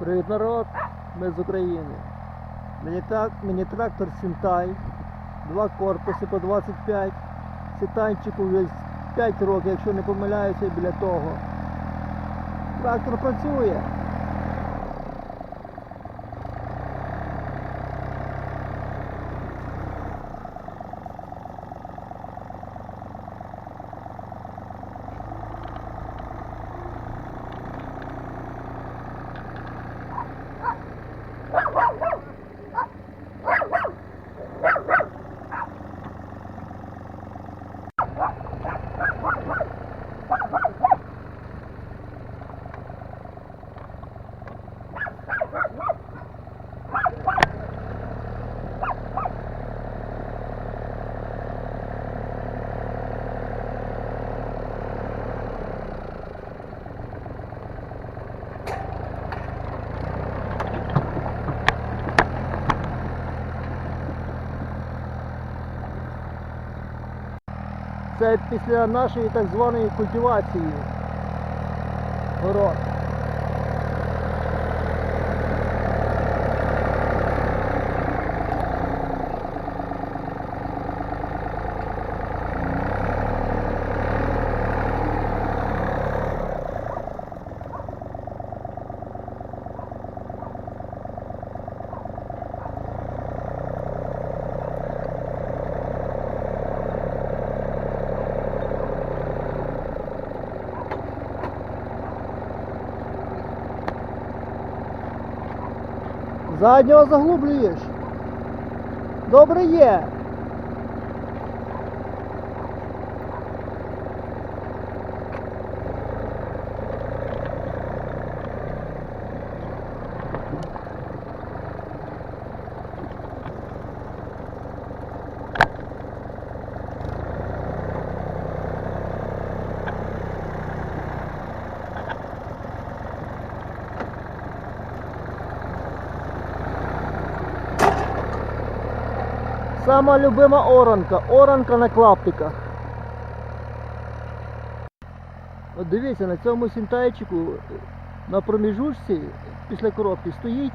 Привіт народ, ми з України. Мені, трактор Сінтай, два корпуси по 25. Сітанчику вже 5 років, якщо не помиляюся, біля того. Трактор працює. Після нашої так званої культивації город. Заднього заглублюєш. Добре є. Сама любима оранка. Оранка на клаптиках. От дивіться, на цьому сінтайчику на проміжучці після коробки стоїть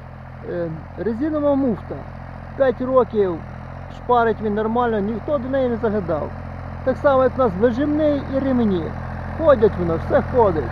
е, резинова муфта. 5 років шпарить він нормально, ніхто до неї не заглядав. Так само, як у нас вижимний і ремені. Ходять воно, все ходить.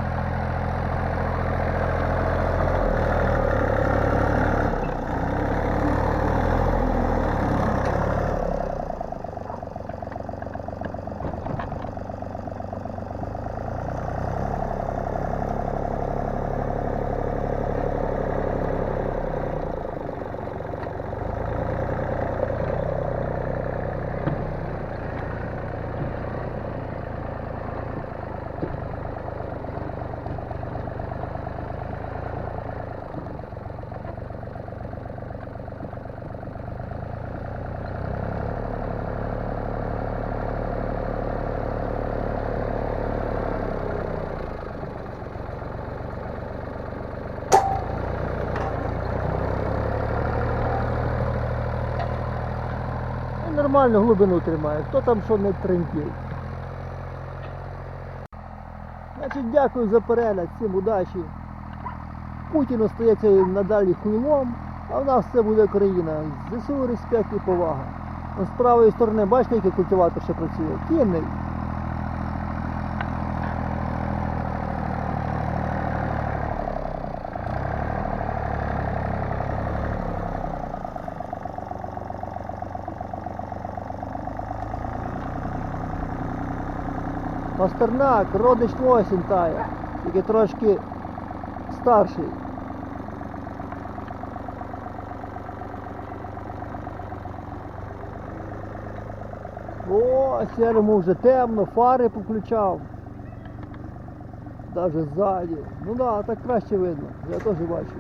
І нормально глибину тримає. Хто там що не трендів. Значить, дякую за перегляд, всім удачі. Путін остається надалі хуйлом, а в нас все буде країна. ЗСУ, респект і повага. З правої сторони, бачите, який культиватор ще працює? Кінний. Пастернак, родич твого сінтая, тільки трошки старший. О, сірому вже темно, фари включав. Даже ззаді. Ну да, так краще видно. Я теж бачу.